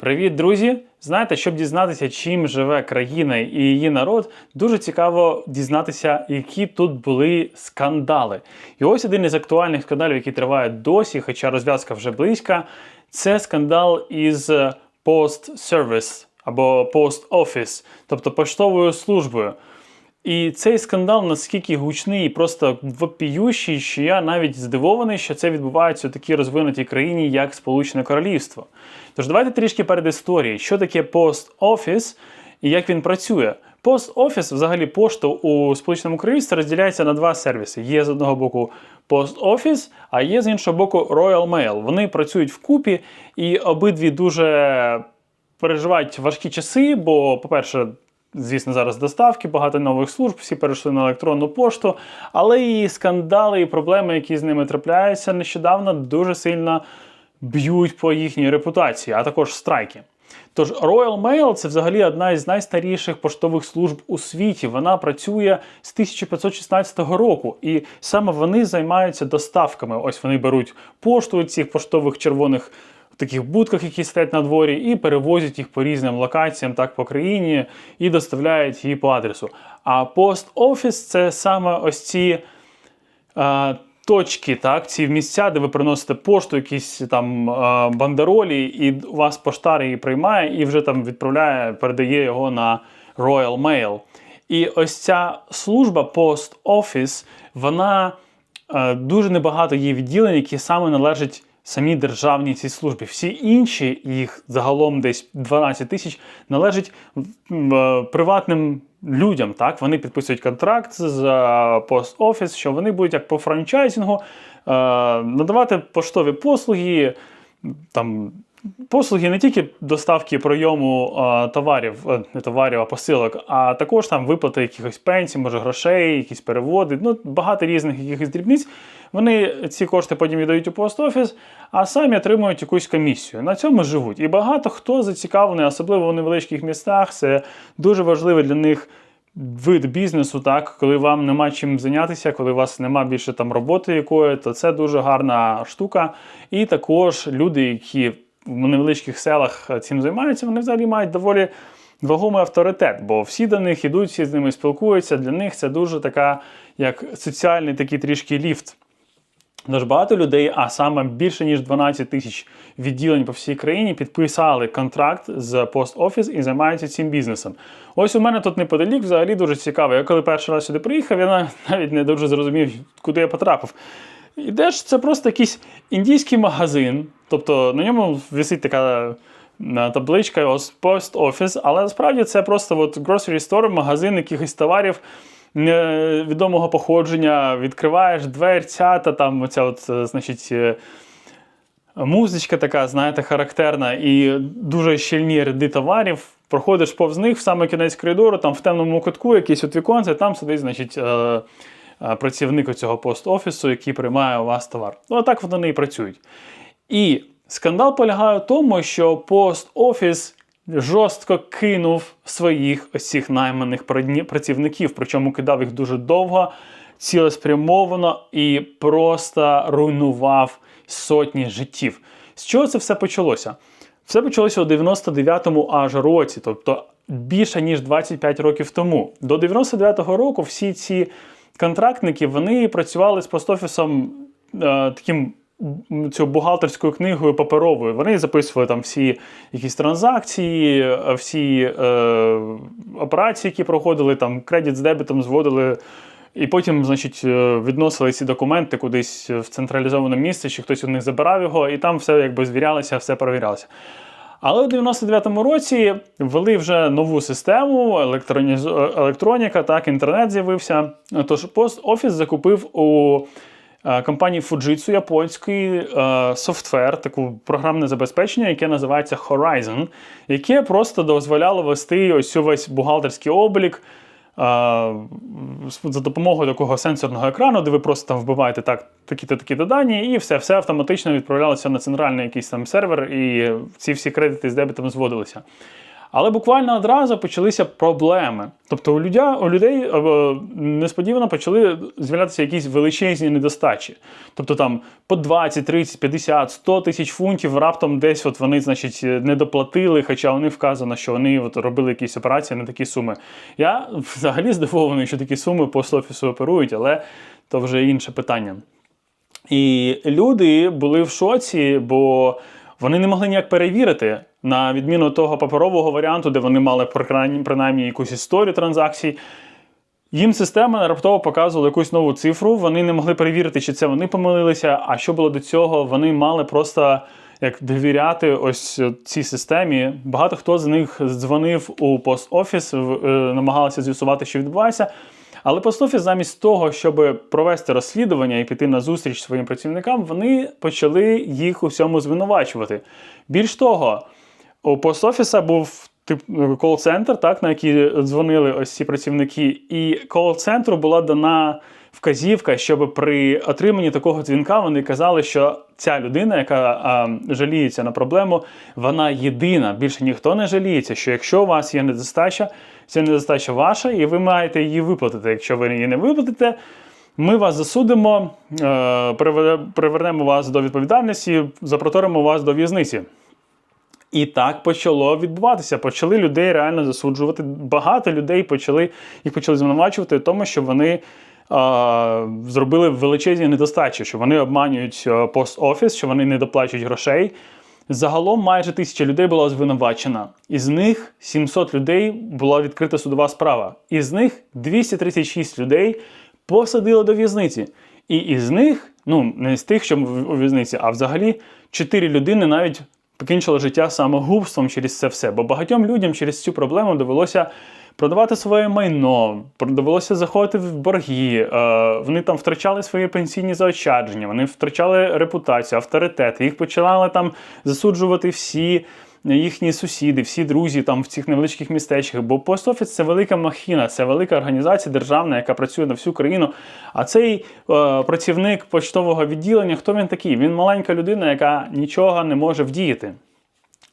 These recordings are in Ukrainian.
Привіт, друзі! Знаєте, щоб дізнатися, чим живе країна і її народ, дуже цікаво дізнатися, які тут були скандали. І ось один із актуальних скандалів, який триває досі, хоча розв'язка вже близька, це скандал із Post Service або Post Office, тобто поштовою службою. І цей скандал наскільки гучний і просто вопіющий, що я навіть здивований, що це відбувається у такій розвинутій країні, як Сполучене Королівство. Тож давайте трішки перед історією, що таке Office і як він працює. Office, взагалі, пошта у Сполученому Королівстві розділяється на два сервіси. Є з одного боку Office, а є з іншого боку Royal Mail. Вони працюють вкупі і обидві дуже переживають важкі часи, бо, по-перше, Звісно, зараз доставки, багато нових служб, всі перейшли на електронну пошту, але і скандали, і проблеми, які з ними трапляються нещодавно, дуже сильно б'ють по їхній репутації, а також страйки. Тож Royal Mail це взагалі одна із найстаріших поштових служб у світі. Вона працює з 1516 року, і саме вони займаються доставками. Ось вони беруть пошту цих поштових червоних таких будках, які стоять на дворі, і перевозять їх по різним локаціям, так по країні, і доставляють її по адресу. А Office це саме ось ці. е, Точки, так, ці місця, де ви приносите пошту, якісь там е, бандеролі, і у вас поштар її приймає і вже там відправляє, передає його на Royal Mail. І ось ця служба Office, вона е, дуже небагато є відділень, які саме належать самій державній цій службі. Всі інші, їх загалом десь 12 тисяч, належать приватним людям. Так? Вони підписують контракт з пост-офіс, що вони будуть як по франчайзингу е, надавати поштові послуги. Там Послуги не тільки доставки прийому а, товарів, е, не товарів, а посилок, а також там виплати якихось пенсій, може грошей, якісь переводи, ну багато різних якихось дрібниць. Вони ці кошти потім віддають у пост офіс, а самі отримують якусь комісію. На цьому живуть. І багато хто зацікавлений, особливо в невеличких містах. Це дуже важливий для них. Вид бізнесу, так, коли вам нема чим зайнятися, коли у вас нема більше там роботи якої, то це дуже гарна штука. І також люди, які в невеличких селах цим займаються, вони взагалі мають доволі вагомий авторитет, бо всі до них ідуть, всі з ними спілкуються. Для них це дуже така, як соціальний такий трішки ліфт. Тож багато людей, а саме більше ніж 12 тисяч відділень по всій країні, підписали контракт з Post Office і займаються цим бізнесом. Ось у мене тут неподалік, взагалі дуже цікаво. Я коли перший раз сюди приїхав, я навіть не дуже зрозумів, куди я потрапив. Ідеш, це просто якийсь індійський магазин, тобто на ньому висить така е, табличка Post Office, але насправді це просто от grocery store, магазин якихось товарів невідомого походження. Відкриваєш дверця, та там оця от, е, значить. е, Музичка така, знаєте, характерна, і дуже щільні ряди товарів. Проходиш повз них в саме кінець коридору, там в темному кутку якийсь от віконце, там сидить, значить, працівник цього пост-офісу, який приймає у вас товар. Ну, отак вони і працюють. І скандал полягає в тому, що пост-офіс жорстко кинув своїх ось найманих працівників, причому кидав їх дуже довго, цілеспрямовано і просто руйнував сотні життів. З чого це все почалося? Все почалося у 99-му аж році, тобто більше ніж 25 років тому. До 99-го року всі ці контрактники вони працювали з постофісом е, таким цю бухгалтерською книгою паперовою. Вони записували там всі якісь транзакції, е, всі е, операції, які проходили, там кредит з дебетом зводили. І потім, значить, е, відносили ці документи кудись в централізоване місце, чи хтось у них забирав його, і там все якби звірялося, все перевірялося. Але у 99-му році ввели вже нову систему, електроніз... електроніка, так, інтернет з'явився. Тож пост-офіс закупив у е, компанії Fujitsu японський е, софтвер, таку програмне забезпечення, яке називається Horizon, яке просто дозволяло вести ось цю весь бухгалтерський облік. За допомогою такого сенсорного екрану, де ви просто там вбиваєте так, такі-то такі-то дані, і все все автоматично відправлялося на центральний якийсь там сервер, і ці всі кредити з дебетом зводилися. Але буквально одразу почалися проблеми. Тобто у, людя, у людей е, несподівано почали з'являтися якісь величезні недостачі. Тобто там по 20, 30, 50, 100 тисяч фунтів раптом десь от вони, значить, не доплатили, хоча них вказано, що вони от робили якісь операції на такі суми. Я взагалі здивований, що такі суми по офісу оперують, але то вже інше питання. І люди були в шоці, бо вони не могли ніяк перевірити, на відміну того паперового варіанту, де вони мали принаймні, якусь історію транзакцій. Їм система раптово показувала якусь нову цифру. Вони не могли перевірити, чи це вони помилилися. А що було до цього? Вони мали просто як довіряти ось цій системі. Багато хто з них дзвонив у пост-офіс, е, намагалися з'ясувати, що відбувається. Але пост-офіс замість того, щоб провести розслідування і піти на зустріч своїм працівникам, вони почали їх у всьому звинувачувати. Більш того, у пост-офіса був тип кол-центр, так, на який дзвонили ось ці працівники, і кол-центру була дана вказівка, щоб при отриманні такого дзвінка вони казали, що ця людина, яка а, жаліється на проблему, вона єдина. Більше ніхто не жаліється, що якщо у вас є недостача, ця недостача ваша, і ви маєте її виплатити. Якщо ви її не виплатите, ми вас засудимо, е, привернемо вас до відповідальності, запроторимо вас до в'язниці. І так почало відбуватися. Почали людей реально засуджувати. Багато людей почали їх почали звинувачувати в тому, що вони зробили величезні недостачі, що вони обманюють е, пост-офіс, що вони не доплачують грошей. Загалом майже тисяча людей була звинувачена. Із них 700 людей була відкрита судова справа. Із них 236 людей посадили до в'язниці. І із них, ну не з тих, що у в'язниці, а взагалі 4 людини навіть покінчили життя самогубством через це все. Бо багатьом людям через цю проблему довелося продавати своє майно, довелося заходити в борги. е, Вони там втрачали свої пенсійні заощадження, вони втрачали репутацію, авторитет. Їх починали там засуджувати всі. Їхні сусіди, всі друзі там в цих невеличких містечках, бо пост-офіс це велика махіна, це велика організація державна, яка працює на всю країну. А цей е, працівник поштового відділення, хто він такий? Він маленька людина, яка нічого не може вдіяти.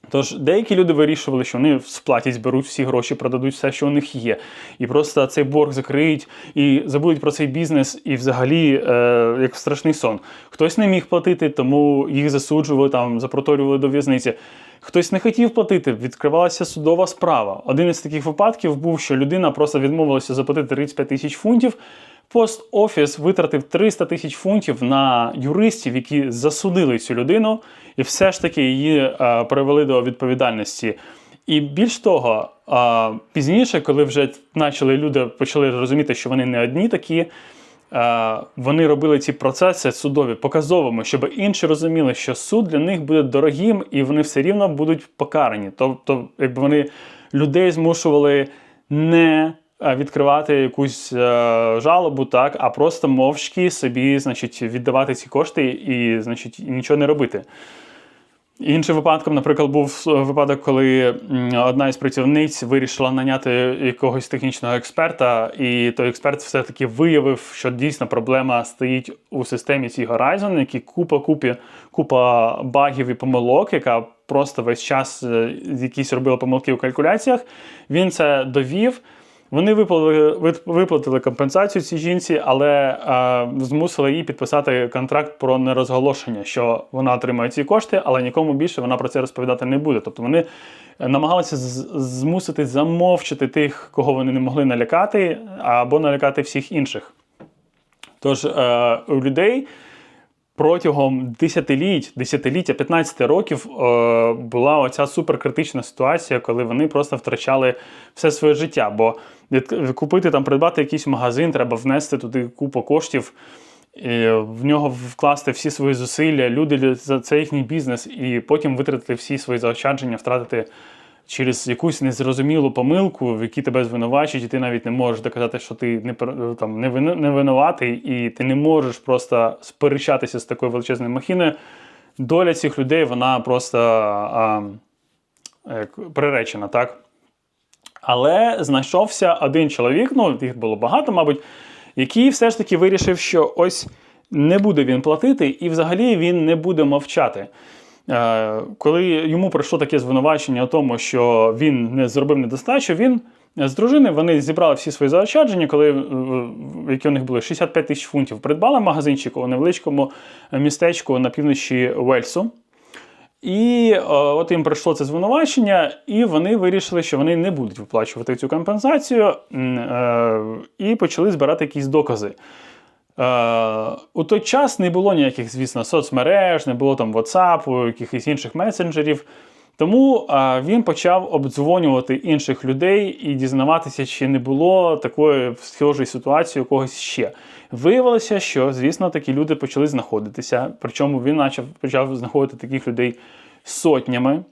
Тож деякі люди вирішували, що вони сплатять, зберуть всі гроші, продадуть все, що у них є, і просто цей борг закриють і забудуть про цей бізнес, і взагалі е, як страшний сон. Хтось не міг платити, тому їх засуджували там, запроторювали до в'язниці. Хтось не хотів платити, відкривалася судова справа. Один із таких випадків був, що людина просто відмовилася заплатити 35 тисяч фунтів. Пост-офіс витратив 300 тисяч фунтів на юристів, які засудили цю людину, і все ж таки її е, привели до відповідальності. І більш того, е, пізніше, коли вже почали люди почали розуміти, що вони не одні такі, е, вони робили ці процеси судові показовими, щоб інші розуміли, що суд для них буде дорогим, і вони все рівно будуть покарані. Тобто, якби вони людей змушували не відкривати якусь е, жалобу, так, а просто мовчки собі, значить, віддавати ці кошти і, значить, нічого не робити. Іншим випадком, наприклад, був е, випадок, коли одна із працівниць вирішила наняти якогось технічного експерта, і той експерт все-таки виявив, що дійсно проблема стоїть у системі цій Horizon, які купа купі, купа багів і помилок, яка просто весь час е, якісь робила помилки у калькуляціях. Він це довів. Вони виплатили, виплатили компенсацію цій жінці, але е, змусили її підписати контракт про нерозголошення, що вона отримає ці кошти, але нікому більше вона про це розповідати не буде. Тобто вони е, намагалися змусити замовчити тих, кого вони не могли налякати, або налякати всіх інших. Тож е, у людей протягом десятиліть, десятиліття, 15 років е, була оця суперкритична ситуація, коли вони просто втрачали все своє життя. Бо купити там, придбати якийсь магазин, треба внести туди купу коштів. І в нього вкласти всі свої зусилля, люди це їхній бізнес, і потім витратити всі свої заощадження, втратити через якусь незрозумілу помилку, в якій тебе звинувачують, і ти навіть не можеш доказати, що ти не там не не винуватий, і ти не можеш просто сперечатися з такою величезною махіною. Доля цих людей вона просто а, як приречена, так? Але знайшовся один чоловік, ну їх було багато, мабуть, який все ж таки вирішив, що ось не буде він платити, і взагалі він не буде мовчати. Е, Коли йому прийшло таке звинувачення у тому, що він не зробив недостачу, він з дружини вони зібрали всі свої заощадження, коли е, які у них були 65 тисяч фунтів. Придбали магазинчик у невеличкому містечку на півночі Уельсу. І е, от їм прийшло це звинувачення, і вони вирішили, що вони не будуть виплачувати цю компенсацію, е, і почали збирати якісь докази. Е, у той час не було ніяких, звісно, соцмереж, не було там WhatsApp, якихось інших месенджерів. Тому е, він почав обдзвонювати інших людей і дізнаватися, чи не було такої схожої ситуації у когось ще. Виявилося, що, звісно, такі люди почали знаходитися. Причому він почав, почав знаходити таких людей сотнями.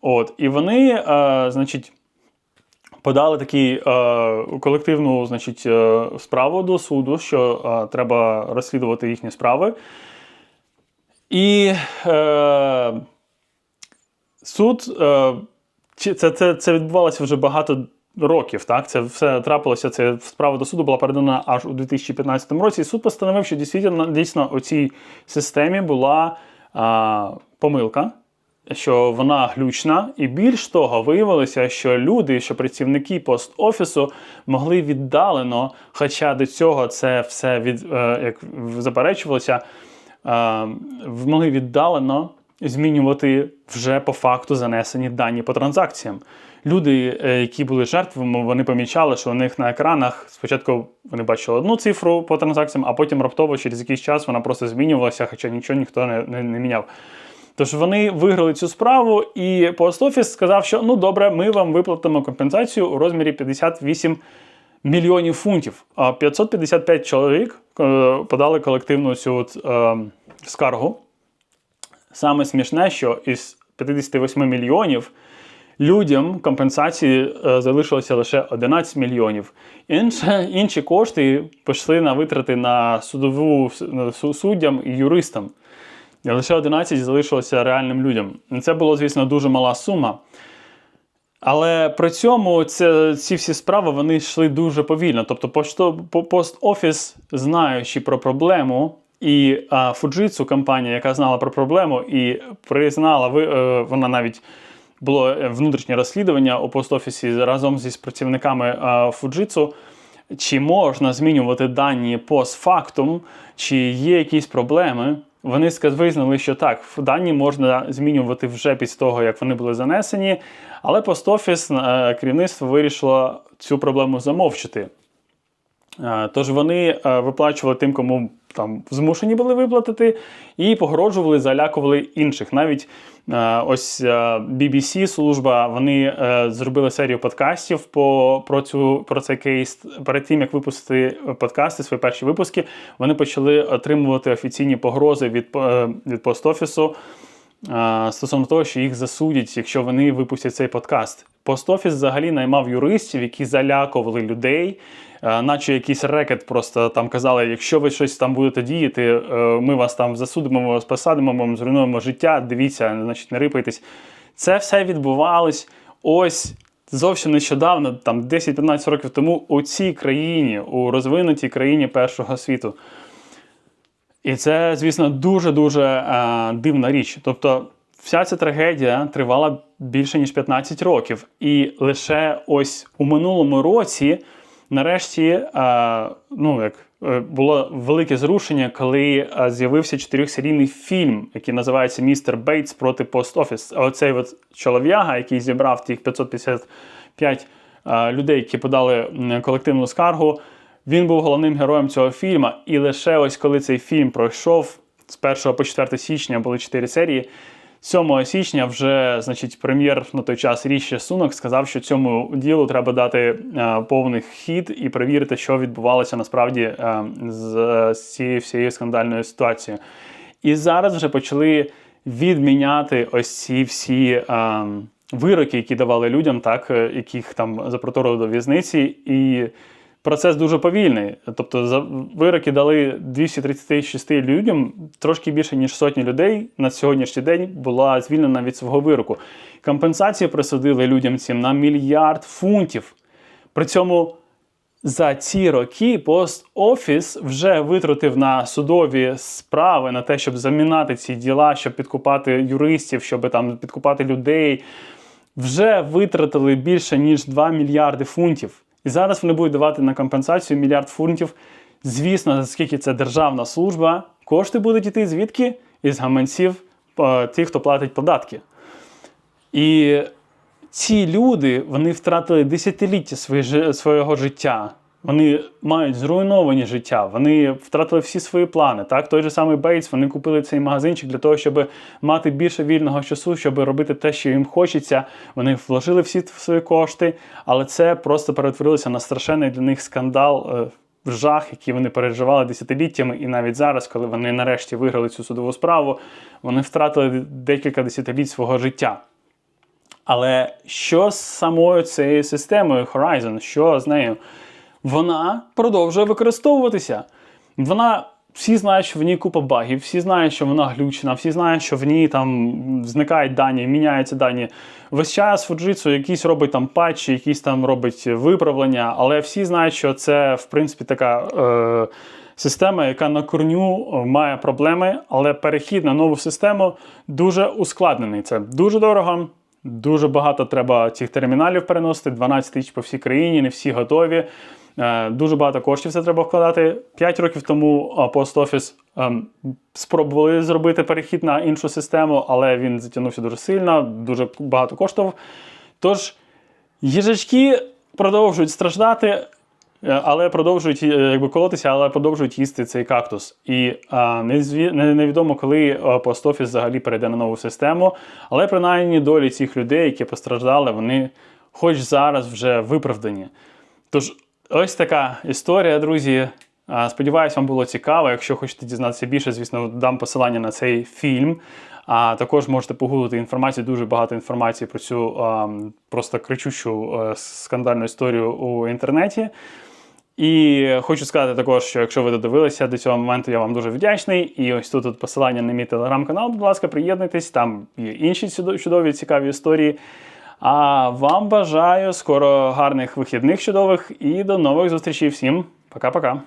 От, і вони, е, значить, подали такі е, колективну значить, е, справу до суду, що е, треба розслідувати їхні справи. І е, суд, е, це, це, це відбувалося вже багато років. Так? Це все трапилося. Це справа до суду була передана аж у 2015 році. І суд постановив, що дійсно, дійсно у цій системі була а, помилка. Що вона глючна, і більш того, виявилося, що люди, що працівники пост-офісу могли віддалено, хоча до цього це все від е, як заперечувалося, е, могли віддалено змінювати вже по факту занесені дані по транзакціям. Люди, е, які були жертвами, вони помічали, що у них на екранах спочатку вони бачили одну цифру по транзакціям, а потім раптово через якийсь час вона просто змінювалася, хоча нічого ніхто не, не, не міняв. Тож вони виграли цю справу, і Post Office сказав, що ну добре, ми вам виплатимо компенсацію у розмірі 58 мільйонів фунтів. А 555 чоловік е, подали колективну цю от, е, скаргу. Саме смішне, що із 58 мільйонів людям компенсації е, залишилося лише 11 мільйонів. Інше, інші кошти пішли на витрати на судову на суддям і юристам. І лише 11 залишилося реальним людям. Це було, звісно, дуже мала сума. Але при цьому це, ці всі справи вони йшли дуже повільно. Тобто, пост-офіс, знаючи про проблему, і Fujitsu, компанія, яка знала про проблему і признала, е, вона навіть було е, внутрішнє розслідування у пост-офісі разом зі працівниками Fujitsu, чи можна змінювати дані постфактум, чи є якісь проблеми. Вони визнали, що так, дані можна змінювати вже після того, як вони були занесені, але пост-офіс е, керівництво вирішило цю проблему замовчити. Е, Тож вони е, виплачували тим, кому там змушені були виплатити, і погрожували, залякували інших. Навіть е, ось BBC служба вони зробили серію подкастів по, про, цю, про цей кейс. Перед тим як випустити подкасти, свої перші випуски, вони почали отримувати офіційні погрози від, від пост-офісу. Стосовно того, що їх засудять, якщо вони випустять цей подкаст. Пост-офіс взагалі наймав юристів, які залякували людей, е, наче якийсь рекет просто там казали: якщо ви щось там будете діяти, е, ми вас там засудимо, ми вас посадимо, ми вам зруйнуємо життя. Дивіться, значить, не рипайтесь. Це все відбувалось ось зовсім нещодавно, там 10-15 років тому, у цій країні, у розвинутій країні першого світу. І це, звісно, дуже-дуже е, дивна річ. Тобто, вся ця трагедія тривала більше ніж 15 років. І лише ось у минулому році, нарешті, е, ну як е, було велике зрушення, коли е, з'явився чотирьохсерійний фільм, який називається Містер Бейтс проти Пост Офіс. А Оцей от чолов'яга, який зібрав тих 555 е, людей, які подали колективну скаргу. Він був головним героєм цього фільму, і лише ось коли цей фільм пройшов з 1 по 4 січня були 4 серії. 7 січня вже, значить, прем'єр на той час Ріші Сунок сказав, що цьому ділу треба дати е, повний хід і перевірити, що відбувалося насправді е, з, е, з цією всією скандальною ситуацією. І зараз вже почали відміняти ось ці всі е, вироки, які давали людям, так, е, яких там запроторили до в'язниці. І процес дуже повільний. Тобто за вироки дали 236 людям, трошки більше ніж сотні людей на сьогоднішній день була звільнена від свого вироку. Компенсації присудили людям цим на мільярд фунтів. При цьому за ці роки пост офіс вже витратив на судові справи, на те, щоб замінати ці діла, щоб підкупати юристів, щоб там підкупати людей. Вже витратили більше ніж 2 мільярди фунтів. І зараз вони будуть давати на компенсацію мільярд фунтів. Звісно, оскільки це державна служба, кошти будуть йти звідки? Із гаманців е, тих, хто платить податки. І ці люди вони втратили десятиліття свого життя. Вони мають зруйновані життя, вони втратили всі свої плани. Так, той же самий Бейтс, вони купили цей магазинчик для того, щоб мати більше вільного часу, щоб робити те, що їм хочеться. Вони вложили всі свої кошти, але це просто перетворилося на страшенний для них скандал. е, Жах, який вони переживали десятиліттями, і навіть зараз, коли вони нарешті виграли цю судову справу, вони втратили декілька десятиліть свого життя. Але що з самою цією системою Horizon? Що з нею? Вона продовжує використовуватися. Вона всі знають, що в ній купа багів, всі знають, що вона глючена, всі знають, що в ній там зникають дані, міняються дані. Весь час Fujitsu якийсь робить там патчі, якісь там робить виправлення, але всі знають, що це в принципі така. Е- Система, яка на корню е, має проблеми, але перехід на нову систему дуже ускладнений. Це дуже дорого, дуже багато треба цих терміналів переносити, 12 тисяч по всій країні, не всі готові. Е, Дуже багато коштів це треба вкладати. 5 років тому а, Post Office ем, спробували зробити перехід на іншу систему, але він затягнувся дуже сильно, дуже багато коштував. Тож їжачки продовжують страждати, Е, але продовжують е, якби колотися, але продовжують їсти цей кактус. І а, невідомо, коли е, Post Office взагалі перейде на нову систему. Але принаймні долі цих людей, які постраждали, вони хоч зараз вже виправдані. Тож, ось така історія, друзі. Сподіваюсь, вам було цікаво. Якщо хочете дізнатися більше, звісно, дам посилання на цей фільм. А також можете погуглити інформацію, дуже багато інформації про цю а, просто кричущу е, скандальну історію у інтернеті. І хочу сказати також, що якщо ви додивилися до цього моменту, я вам дуже вдячний. І ось тут, тут посилання на мій телеграм-канал. Будь ласка, приєднуйтесь, там є інші чудові цікаві історії. А вам бажаю скоро гарних вихідних чудових і до нових зустрічей. Всім пока-пока.